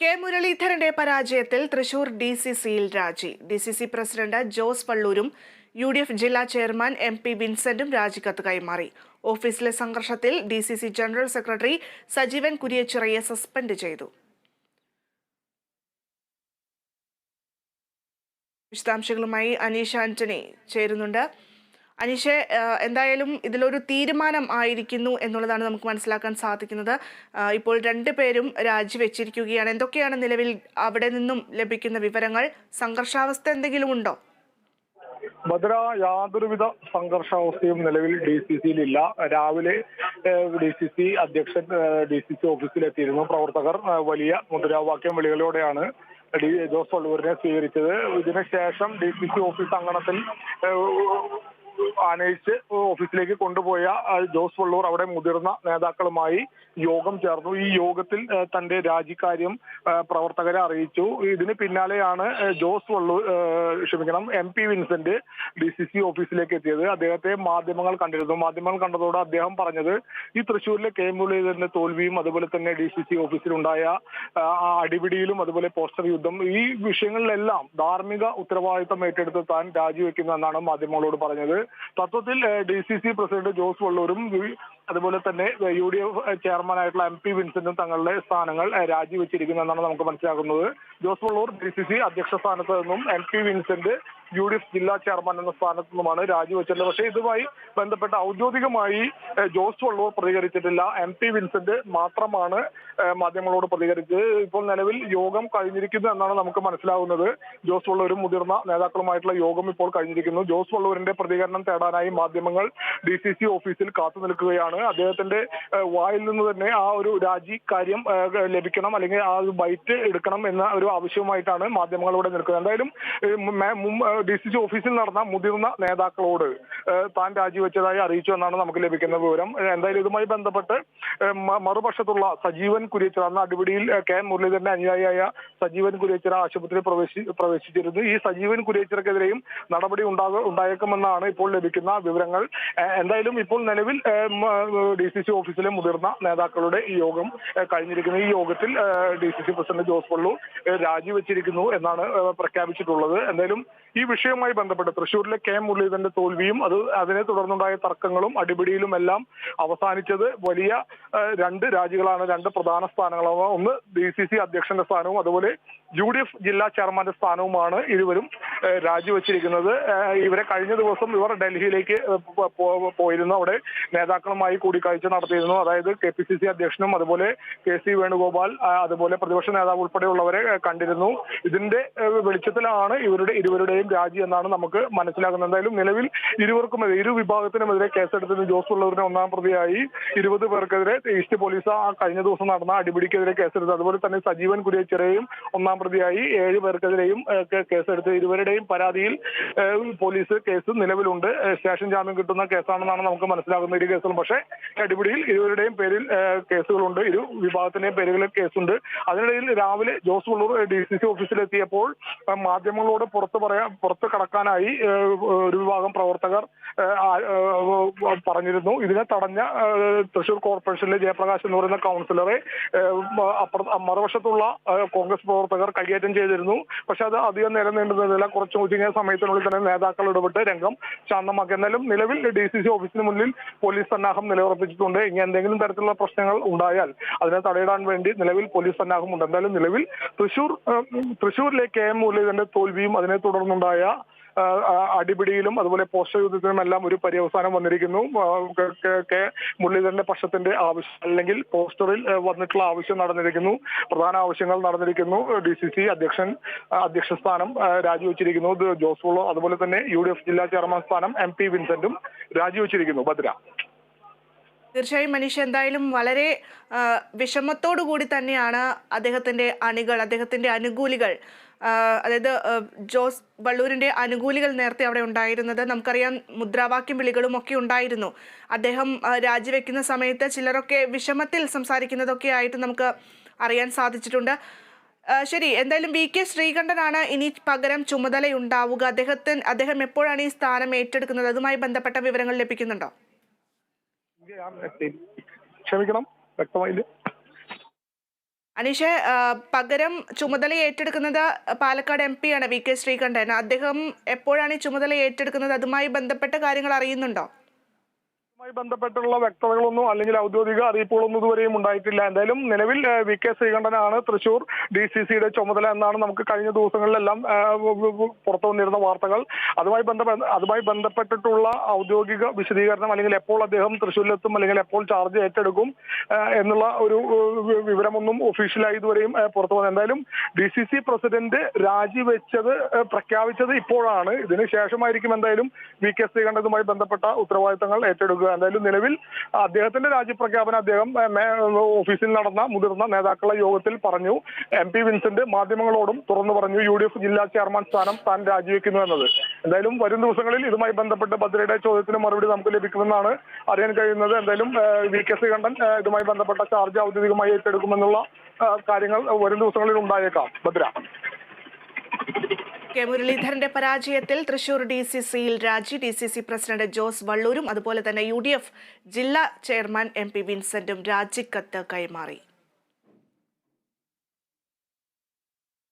K മുരളീധരന്റെ പരാജയത്തിൽ Thrissur D C സിയിൽ രാജി. D C C president Jose പള്ളൂരും U D F ജില്ലാ ചെയർമാൻ എം പി വിൻസെന്റും രാജിക്കത്ത് കൈമാറി. ഓഫീസിലെ സംഘർഷത്തിൽ D C C general secretary Sajeevan കുരിയച്ചിറയെ suspend ചെയ്തു. വിശദാംശങ്ങളുമായി അനീഷ് ആന്റണി ചേരുന്നുണ്ട്. അനീഷെ എന്തായാലും ഇതിലൊരു തീരുമാനം ആയിരിക്കുന്നു എന്നുള്ളതാണ് നമുക്ക് മനസ്സിലാക്കാൻ സാധിക്കുന്നത്. ഇപ്പോൾ ഇപ്പോൾ രണ്ടുപേരും രാജിവെച്ചിരിക്കുകയാണ്. എന്തൊക്കെയാണ് നിലവിൽ അവിടെ നിന്നും ലഭിക്കുന്ന വിവരങ്ങൾ? സംഘർഷാവസ്ഥ എന്തെങ്കിലും ഉണ്ടോ? ഭദ്ര യാതൊരുവിധ സംഘർഷാവസ്ഥയും നിലവിൽ ഡി സി സിയിലില്ല രാവിലെ ഡി സി സി അധ്യക്ഷൻ ഡി സി സി ഓഫീസിലെത്തിയിരുന്നു. പ്രവർത്തകർ വലിയ മുദ്രാവാക്യം വിളികളോടെയാണ് ഡി ജോസ് ഉള്ളൂരിനെ സ്വീകരിച്ചത്. ഇതിനുശേഷം ഡി സി സി ഓഫീസ് അങ്കണത്തിൽ ആനയിച്ച് ഓഫീസിലേക്ക് കൊണ്ടുപോയ ജോസ് വള്ളൂർ അവിടെ മുതിർന്ന നേതാക്കളുമായി യോഗം ചേർന്നു. ഈ യോഗത്തിൽ തന്റെ രാജിക്കാര്യം പ്രവർത്തകരെ അറിയിച്ചു. ഇതിന് പിന്നാലെയാണ് ജോസ് വള്ളൂർ ക്ഷമിക്കണം M P Vincent D C C ഓഫീസിലേക്ക് എത്തിയത്. അദ്ദേഹത്തെ മാധ്യമങ്ങൾ കണ്ടിരുന്നു. മാധ്യമങ്ങൾ കണ്ടതോടെ അദ്ദേഹം പറഞ്ഞത് ഈ തൃശ്ശൂരിലെ കെ. മുരളീധരന്റെ തോൽവിയും അതുപോലെ തന്നെ ഡി സി സി ഓഫീസിലുണ്ടായ അടിപിടിയിലും അതുപോലെ പോസ്റ്റർ യുദ്ധം ഈ വിഷയങ്ങളിലെല്ലാം ധാർമ്മിക ഉത്തരവാദിത്തം ഏറ്റെടുത്ത് താൻ രാജിവെക്കുന്നു എന്നാണ് മാധ്യമങ്ങളോട് പറഞ്ഞത്. തത്വത്തിൽ D C C president Jose വള്ളൂരും അതുപോലെ തന്നെ യു ഡി എഫ് ചെയർമാനായിട്ടുള്ള എം പി വിൻസെന്റും തങ്ങളുടെ സ്ഥാനങ്ങൾ രാജിവെച്ചിരിക്കുന്നു എന്നാണ് നമുക്ക് മനസ്സിലാക്കുന്നത് Jose Valloor D C C അധ്യക്ഷ സ്ഥാനത്ത് നിന്നും M P Vincent U D F ജില്ലാ ചെയർമാൻ എന്ന സ്ഥാനത്ത് നിന്നുമാണ് രാജിവെച്ചത്. പക്ഷേ ഇതുമായി ബന്ധപ്പെട്ട് ഔദ്യോഗികമായി ജോസ് വള്ളൂർ പ്രതികരിച്ചിട്ടില്ല. എം പി വിൻസെന്റ് മാത്രമാണ് മാധ്യമങ്ങളോട് പ്രതികരിച്ചത്. ഇപ്പോൾ നിലവിൽ യോഗം കഴിഞ്ഞിരിക്കുന്നു എന്നാണ് നമുക്ക് മനസ്സിലാവുന്നത്. ജോസ് വള്ളൂരും മുതിർന്ന നേതാക്കളുമായിട്ടുള്ള യോഗം ഇപ്പോൾ കഴിഞ്ഞിരിക്കുന്നു. ജോസ് വള്ളൂരിന്റെ പ്രതികരണം തേടാനായി മാധ്യമങ്ങൾ ഡി ഓഫീസിൽ കാത്തു നിൽക്കുകയാണ് അദ്ദേഹത്തിന്റെ വായിൽ നിന്ന് തന്നെ ആ ഒരു രാജി കാര്യം ലഭിക്കണം. അല്ലെങ്കിൽ ആ ഒരു ബൈറ്റ് എടുക്കണം എന്ന ഒരു ആവശ്യവുമായിട്ടാണ് മാധ്യമങ്ങൾ ഇവിടെ നിൽക്കുന്നത്. എന്തായാലും ഡി സി സി ഓഫീസിൽ നടന്ന മുതിർന്ന നേതാക്കളോട് താൻ രാജിവെച്ചതായി അറിയിച്ചു എന്നാണ് നമുക്ക് ലഭിക്കുന്ന വിവരം. എന്തായാലും ഇതുമായി ബന്ധപ്പെട്ട് മറുപക്ഷത്തുള്ള സജീവൻ കുര്യച്ചിറ അന്ന് അടിപിടിയിൽ കെ കെ മുരളീധരന്റെ അനുയായിയായ സജീവൻ കുര്യച്ചിറ ആശുപത്രിയിൽ പ്രവേശി പ്രവേശിച്ചിരുന്നു. ഈ സജീവൻ കുര്യച്ചിറക്കെതിരെയും നടപടി ഉണ്ടാകും ഉണ്ടായേക്കുമെന്നാണ് ഇപ്പോൾ ലഭിക്കുന്ന വിവരങ്ങൾ. എന്തായാലും ഇപ്പോൾ നിലവിൽ ഡി സി സി ഓഫീസിലെ മുതിർന്ന നേതാക്കളുടെ ഈ യോഗം കഴിഞ്ഞിരിക്കുന്ന ഈ യോഗത്തിൽ D C C president Jose Pallur രാജിവെച്ചിരിക്കുന്നു എന്നാണ് പ്രഖ്യാപിച്ചിട്ടുള്ളത്. എന്തായാലും ഈ വിഷയവുമായി ബന്ധപ്പെട്ട് തൃശൂരിലെ കെ മുരളീധരന്റെ തോൽവിയും അത് അതിനെ തുടർന്നുണ്ടായ തർക്കങ്ങളും അടിപിടിയിലും എല്ലാം അവസാനിച്ചത് വലിയ രണ്ട് രാജികളാണ് രണ്ട് പ്രധാന സ്ഥാനങ്ങളാണ്. ഒന്ന് ഡി സി സി അധ്യക്ഷന്റെ സ്ഥാനവും അതുപോലെ യു ഡി എഫ് ജില്ലാ ചെയർമാന്റെ സ്ഥാനവുമാണ് ഇരുവരും രാജിവെച്ചിരിക്കുന്നത്. ഇവരെ കഴിഞ്ഞ ദിവസം ഇവർ ഡൽഹിയിലേക്ക് പോയിരുന്നു. അവിടെ നേതാക്കളുമായി കൂടിക്കാഴ്ച നടത്തിയിരുന്നു. അതായത് കെ പി സി സി അധ്യക്ഷനും അതുപോലെ കെ സി വേണുഗോപാൽ അതുപോലെ പ്രതിപക്ഷ നേതാവ് ഉൾപ്പെടെയുള്ളവരെ കണ്ടിരുന്നു. ഇതിന്റെ വെളിച്ചത്തിലാണ് ഇവരുടെ ഇരുവരുടെയും രാജി എന്നാണ് നമുക്ക് മനസ്സിലാക്കുന്നത് എന്തായാലും നിലവിൽ ഇരുവർക്കുമെതിരെ ഇരു വിഭാഗത്തിനുമെതിരെ കേസെടുത്തിരുന്ന ജോസ് ഉള്ളവരുടെ ഒന്നാം പ്രതിയായി. ഇരുപത് പേർക്കെതിരെ ഈസ്റ്റ് പോലീസ് ആ കഴിഞ്ഞ ദിവസം നടന്ന അടിപിടിക്കെതിരെ കേസെടുത്തു. അതുപോലെ തന്നെ സജീവൻ കുര്യേച്ചിറയും ഒന്നാം പ്രതിയായി. ഏഴ് പേർക്കെതിരെയും കേസെടുത്ത് ഇരുവരുടെയും പരാതിയിൽ പോലീസ് കേസ് നിലവിലുണ്ട്. സ്റ്റേഷൻ ജാമ്യം കിട്ടുന്ന കേസാണെന്നാണ് നമുക്ക് മനസ്സിലാകുന്ന ഇരു കേസുകളും. പക്ഷേ അടിപിടിയിൽ ഇരുവരുടെയും പേരിൽ കേസുകളുണ്ട്. ഇരു വിഭാഗത്തിന്റെയും പേരുകളിൽ കേസുണ്ട്. അതിനിടയിൽ രാവിലെ Jose Ulloor D C C ഓഫീസിലെത്തിയപ്പോൾ മാധ്യമങ്ങളോട് പുറത്തു പറയാൻ പുറത്തു കടക്കാനായി ഒരു വിഭാഗം പ്രവർത്തകർ പറഞ്ഞിരുന്നു. ഇതിനെ തടഞ്ഞ തൃശൂർ കോർപ്പറേഷനിലെ ജയപ്രകാശ് എന്ന് പറയുന്ന കൗൺസിലറെ മറുവശത്തുള്ള കോൺഗ്രസ് പ്രവർത്തകർ കൈയേറ്റം ചെയ്തിരുന്നു. പക്ഷെ അത് അധികം നേരം നീണ്ടുന്നില്ല കുറച്ച് ചുരുങ്ങിയ സമയത്തിനുള്ളിൽ തന്നെ നേതാക്കൾ ഇടപെട്ട് രംഗം ശാന്തമാക്കി. എന്നാലും നിലവിൽ ഡി സി സി ഓഫീസിന് മുന്നിൽ പോലീസ് സന്നാഹം നിലയുറപ്പിച്ചിട്ടുണ്ട്. ഇനി എന്തെങ്കിലും തരത്തിലുള്ള പ്രശ്നങ്ങൾ ഉണ്ടായാൽ അതിനെ തടയിടാൻ വേണ്ടി നിലവിൽ പോലീസ് സന്നാഹമുണ്ട്. എന്തായാലും നിലവിൽ തൃശൂർ തൃശൂരിലെ കെ എം മുരളീധരന്റെ തോൽവിയും അതിനെ തുടർന്നുണ്ടായ അടിപിടിയിലും അതുപോലെ പോസ്റ്റർ യുദ്ധത്തിനും എല്ലാം ഒരു പര്യവസാനം വന്നിരിക്കുന്നു. കെ- മുരളീധരന്റെ പക്ഷത്തിന്റെ ആവശ്യം അല്ലെങ്കിൽ പോസ്റ്ററിൽ വന്നിട്ടുള്ള ആവശ്യം നടന്നിരിക്കുന്നു. പ്രധാന ആവശ്യങ്ങൾ നടന്നിരിക്കുന്നു. ഡി സി സി അധ്യക്ഷൻ അധ്യക്ഷ സ്ഥാനം രാജിവെച്ചിരിക്കുന്നു. ജോസ് അതുപോലെ തന്നെ യു ഡി എഫ് ജില്ലാ ചെയർമാൻ സ്ഥാനം എം പി വിൻസെന്റും രാജിവെച്ചിരിക്കുന്നു. ഭദ്ര. തീർച്ചയായും മനീഷ് എന്തായാലും വളരെ വിഷമത്തോടു കൂടി തന്നെയാണ് അദ്ദേഹത്തിന്റെ അണികൾ അദ്ദേഹത്തിന്റെ അനുകൂലികൾ. അതായത് ജോസ് വള്ളൂരിന്റെ അനുകൂലികൾ നേരത്തെ അവിടെ ഉണ്ടായിരുന്നത്. നമുക്കറിയാം മുദ്രാവാക്യം വിളികളും ഒക്കെ ഉണ്ടായിരുന്നു. അദ്ദേഹം രാജിവെക്കുന്ന സമയത്ത് ചിലരൊക്കെ വിഷമത്തിൽ സംസാരിക്കുന്നതൊക്കെ ആയിട്ട് നമുക്ക് അറിയാൻ സാധിച്ചിട്ടുണ്ട്. ശരി എന്തായാലും വി കെ ശ്രീകണ്ഠനാണ് ഇനി പകരം ചുമതലയുണ്ടാവുക. അദ്ദേഹത്തിന് അദ്ദേഹം എപ്പോഴാണ് ഈ സ്ഥാനം ഏറ്റെടുക്കുന്നത്? അതുമായി ബന്ധപ്പെട്ട വിവരങ്ങൾ ലഭിക്കുന്നുണ്ടോ? ക്ഷമിക്കണം വ്യക്തമായില്ല. അനീഷ് പകരം ചുമതല ഏറ്റെടുക്കുന്നത് പാലക്കാട് എം പിയാണ് വി കെ ശ്രീകണ്ഠൻ. അദ്ദേഹം എപ്പോഴാണ് ഈ ചുമതല ഏറ്റെടുക്കുന്നത്? അതുമായി ബന്ധപ്പെട്ട കാര്യങ്ങൾ അറിയുന്നുണ്ടോ? ഇതുമായി ബന്ധപ്പെട്ടുള്ള വ്യക്തതകളൊന്നും അല്ലെങ്കിൽ ഔദ്യോഗിക അറിയിപ്പുകളൊന്നും ഇതുവരെയും ഉണ്ടായിട്ടില്ല. എന്തായാലും നിലവിൽ വി. കെ. ശ്രീകണ്ഠനാണ് തൃശൂർ ഡി സി സിയുടെ ചുമതല എന്നാണ് നമുക്ക് കഴിഞ്ഞ ദിവസങ്ങളിലെല്ലാം പുറത്തു വന്നിരുന്ന വാർത്തകൾ. അതുമായി ബന്ധപ്പെട്ട അതുമായി ബന്ധപ്പെട്ടിട്ടുള്ള ഔദ്യോഗിക വിശദീകരണം അല്ലെങ്കിൽ എപ്പോൾ അദ്ദേഹം തൃശ്ശൂരിലെത്തും അല്ലെങ്കിൽ എപ്പോൾ ചാർജ് ഏറ്റെടുക്കും എന്നുള്ള ഒരു വിവരമൊന്നും ഒഫീഷ്യലായി ഇതുവരെയും പുറത്തു വന്നു എന്തായാലും ഡി സി സി പ്രസിഡന്റ് രാജിവെച്ചത് പ്രഖ്യാപിച്ചത് ഇപ്പോഴാണ്. ഇതിന് ശേഷമായിരിക്കും എന്തായാലും വി. കെ. ശ്രീകണ്ഠനുമായി ബന്ധപ്പെട്ട ഉത്തരവാദിത്തങ്ങൾ ഏറ്റെടുക്കുക എന്തായാലും നിലവിൽ അദ്ദേഹത്തിന്റെ രാജ്യപ്രഖ്യാപനം അദ്ദേഹം ഓഫീസിൽ നടന്ന മുതിർന്ന നേതാക്കളുടെ യോഗത്തിൽ പറഞ്ഞു. എം പി വിൻസെന്റ് മാധ്യമങ്ങളോടും തുറന്നു പറഞ്ഞു. യു ഡി എഫ് ജില്ലാ ചെയർമാൻ സ്ഥാനം താൻ രാജിവെക്കുന്നു എന്നത്. എന്തായാലും വരും ദിവസങ്ങളിൽ ഇതുമായി ബന്ധപ്പെട്ട് ഭദ്രയുടെ ചോദ്യത്തിന് മറുപടി നമുക്ക് ലഭിക്കുമെന്നാണ് അറിയാൻ കഴിയുന്നത്. എന്തായാലും വി കെ ശ്രീകണ്ഠൻ ഇതുമായി ബന്ധപ്പെട്ട ചാർജ് ഔദ്യോഗികമായി ഏറ്റെടുക്കുമെന്നുള്ള കാര്യങ്ങൾ വരും ദിവസങ്ങളിൽ ഉണ്ടായേക്കാം. ഭദ്ര കെ മുരളീധരന്റെ പരാജയത്തിൽ തൃശൂർ ഡി സി സിയിൽ രാജി. D C C president Jose വള്ളൂരും അതുപോലെ തന്നെ യു ഡി എഫ് ജില്ലാ ചെയർമാൻ എം പി വിൻസെന്റും രാജിക്കത്ത് കൈമാറി.